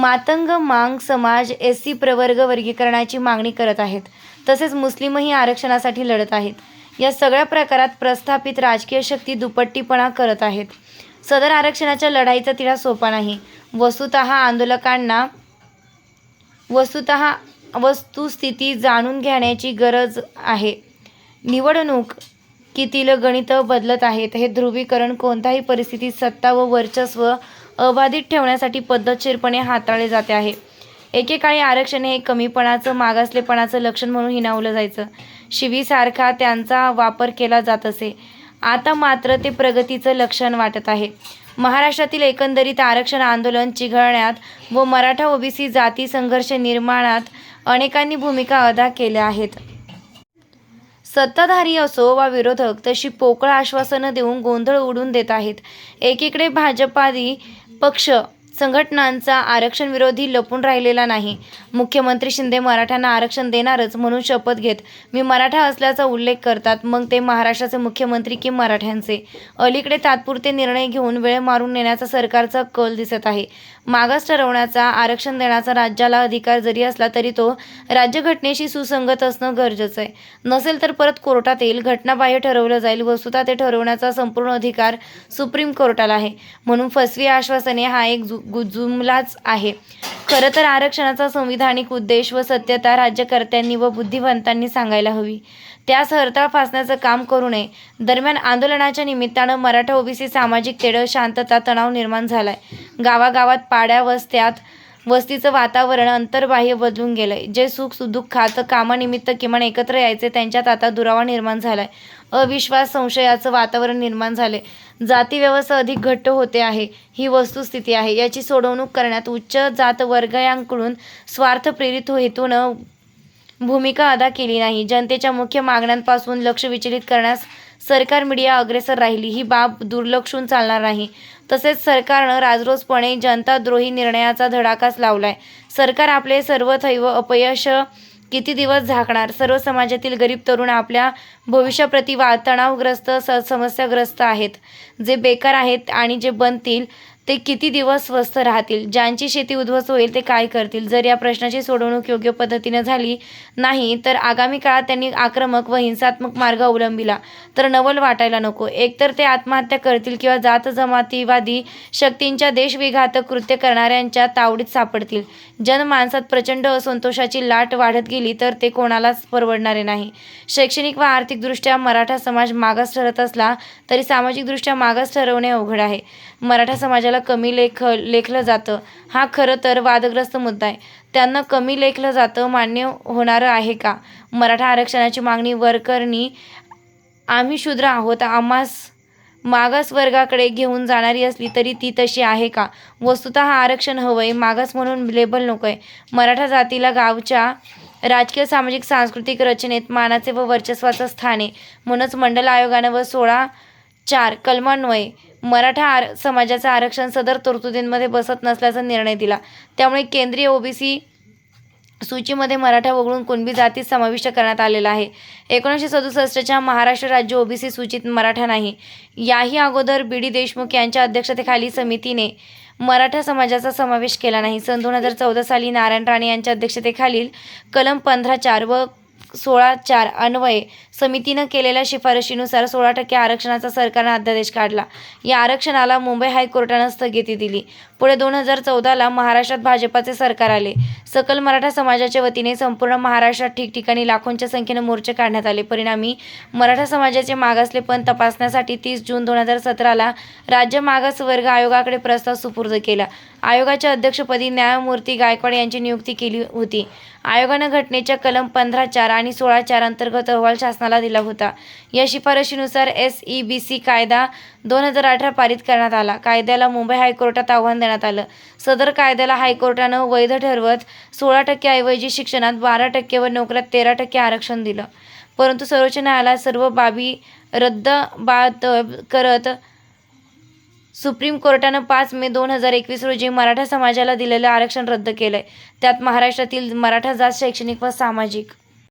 मातंग मांग समाज S C प्रवर्ग वर्गीकरणाची मागणी करत आहेत. तसेच मुस्लिमही आरक्षणासाठी लढत आहेत. या सगळ्या प्रकारात प्रस्थापित राजकीय शक्ती दुपट्टीपणा करत आहेत. सदर आरक्षणाच्या लढाईचा तिढा सोपा नाही. वस्तुत आंदोलकांना वस्तुत वस्तुस्थिती जाणून घेण्याची गरज आहे. निवडणूक कितील गणित बदलत आहेत हे ध्रुवीकरण कोणत्याही परिस्थितीत सत्ता व वर्चस्व अबाधित ठेवण्यासाठी पद्धतशीरपणे हाताळले जाते आहे. एकेकाळी आरक्षण हे कमीपणाचं मागासलेपणाचं लक्षण म्हणून हिनावलं जायचं. शिवीसारखा त्यांचा वापर केला जात असे. आता मात्र ते प्रगतीचं लक्षण वाटत आहे. महाराष्ट्रातील एकंदरीत आरक्षण आंदोलन चिघळण्यात व मराठा ओबीसी जाती संघर्ष निर्माणात अनेकांनी भूमिका अदा केल्या आहेत. सत्ताधारी असो वा विरोधक तशी पोकळ आश्वासनं देऊन गोंधळ उडून देत आहेत. एकीकडे भाजपादी पक्ष संघटनांचा आरक्षण विरोधी लपून राहिलेला नाही. मुख्यमंत्री शिंदे मराठ्यांना आरक्षण देणारच म्हणून शपथ घेत मी मराठा असल्याचा उल्लेख करतात मग ते महाराष्ट्राचे मुख्यमंत्री की मराठ्यांचे? अलीकडे तात्पुरते निर्णय घेऊन वेळ मारून नेण्याचा सरकारचा कल दिसत आहे. मागास ठरवण्याचा आरक्षण देण्याचा राज्याला अधिकार जरी असला तरी तो राज्यघटनेशी सुसंगत असणं गरजेचं आहे. नसेल तर परत कोर्टात येईल घटनाबाह्य ठरवलं जाईल वस्तुता ते ठरवण्याचा संपूर्ण अधिकार सुप्रीम कोर्टाला आहे. म्हणून फसवी आश्वासने हा एक गुजुमलाच आहे. खरं तर आरक्षणाचा संविधानिक उद्देश व सत्यता राज्यकर्त्यांनी व बुद्धिवंतांनी सांगायला हवी. त्यास हरताळ फासण्याचं काम करू नये. दरम्यान आंदोलनाच्या निमित्तानं मराठा ओबीसी सामाजिक तेढ शांतता तणाव निर्माण झालाय. गावागावात पाड्या वस्त्यात वस्तीचं वातावरण अंतर्बाह्य बदलून गेलंय. जे सुख दुःखात कामानिमित्त किमान एकत्र यायचे त्यांच्यात आता दुरावा निर्माण झालाय. अविश्वास संशयाचं वातावरण निर्माण झाले जाती व्यवस्था अधिक घट्ट होते आहे. ही वस्तुस्थिती आहे. याची सोडवणूक करण्यात उच्च जात वर्गयांकडून स्वार्थ प्रेरित हेतून भूमिका अदा केली नाही. जनतेच्या मुख्य मागण्यांपासून लक्ष विचलित करण्यास सरकार मीडिया अग्रेसर राहिली. ही बाब दुर्लक्षून चालणार नाही. तसेच सरकारनं राजरोसपणे जनताद्रोही निर्णयाचा धडाकाच लावलाय. सरकार आपले सर्वथैव अपयश किती दिवस झाकणार? सर्व समाजातील गरीब तरुण आपल्या भविष्याप्रती वा तणावग्रस्त स समस्याग्रस्त आहेत. जे बेकार आहेत आणि जे बनतील ते किती दिवस स्वस्थ राहतील? ज्यांची शेती उद्ध्वस्त होईल ते काय करतील? जर या प्रश्नाची सोडवणूक योग्य पद्धतीने झाली नाही तर आगामी काळात त्यांनी आक्रमक व हिंसात्मक मार्ग अवलंबिला. तर नवल वाटायला नको. एकतर ते आत्महत्या करतील किंवा जात जमातीवादी शक्तींच्या देशविघातक कृत्य करणाऱ्यांच्या तावडीत सापडतील. जनमानसात प्रचंड असंतोषाची लाट वाढत गेली तर ते कोणालाच परवडणारे नाही. शैक्षणिक व आर्थिकदृष्ट्या मराठा समाज मागास ठरत असला तरी सामाजिकदृष्ट्या मागास ठरवणे अवघड आहे. मराठा समाजाला कमी लेख लेखलं जातं हा खरं तर वादग्रस्त मुद्दा आहे. त्यांना कमी लेखलं जातं मान्य होणारं आहे का? मराठा आरक्षणाची मागणी वरकरणी आम्ही शूद्र आहोत. आम्हास मागास वर्गाकडे घेऊन जाणारी असली तरी ती तशी आहे का? वस्तुतः हा आरक्षण हवंय. मागास म्हणून लेबल नकोय. मराठा जातीला गावच्या राजकीय सामाजिक सांस्कृतिक रचनेत मानाचे व वर्चस्वाचं स्थान आहे. म्हणूनच मंडल आयोगानं व सोळा चार कलमान्वये. मराठा आर समाजाचं आरक्षण सदर तरतुदींमध्ये बसत नसल्याचा निर्णय दिला. त्यामुळे केंद्रीय ओबीसी सूचीमध्ये मराठा वगळून कुणबी जातीत समाविष्ट करण्यात आलेला आहे. एकोणीसशे सदुसष्टच्या महाराष्ट्र राज्य ओबीसी सूचीत मराठा नाही. याही अगोदर बी डी देशमुख यांच्या अध्यक्षतेखाली समितीने मराठा समाजाचा समावेश केला नाही. सन दोन हजार चौदा साली नारायण राणे यांच्या अध्यक्षतेखालील कलम पंधरा चार व सोळा चार अन्वये समितीनं केलेल्या शिफारशीनुसार सोळा टक्के आरक्षणाचा सरकारनं अध्यादेश काढला. या आरक्षणाला मुंबई हायकोर्टानं स्थगिती दिली. पुढे दोन हजार चौदाला महाराष्ट्रात भाजपाचे सरकार आले. सकल मराठा समाजाच्या वतीने संपूर्ण महाराष्ट्रात ठिकठिकाणी लाखोंच्या संख्येनं मोर्चे काढण्यात आले. परिणामी मराठा समाजाचे मागासलेपण तपासण्यासाठी तीस जून दोन हजार सतराला राज्य मागास वर्ग आयोगाकडे प्रस्ताव सुपूर्द केला. आयोगाच्या अध्यक्षपदी न्यायमूर्ती गायकवाड यांची नियुक्ती केली होती. आयोगानं घटनेच्या कलम पंधरा चार आणि सोळा चार अंतर्गत अहवाल शासनाला दिला होता. या शिफारशीनुसार एस ई बी सी कायदा दोन हजार अठरा पारित करण्यात आला. कायद्याला मुंबई हायकोर्टात आव्हान देण्यात आलं. सदर कायद्याला हायकोर्टानं वैध ठरवत सोळा टक्के ऐवजी शिक्षणात बारा टक्के व नोकऱ्यात तेरा टक्के आरक्षण दिलं. परंतु सर्वोच्च न्यायालयात सर्व बाबी रद्द बाद करत सुप्रीम कोर्टानं पाच मे दोन हजार एकवीस रोजी मराठा समाजाला दिलेलं आरक्षण रद्द केलंय. त्यात महाराष्ट्रातील मराठा जात शैक्षणिक व सामाजिक.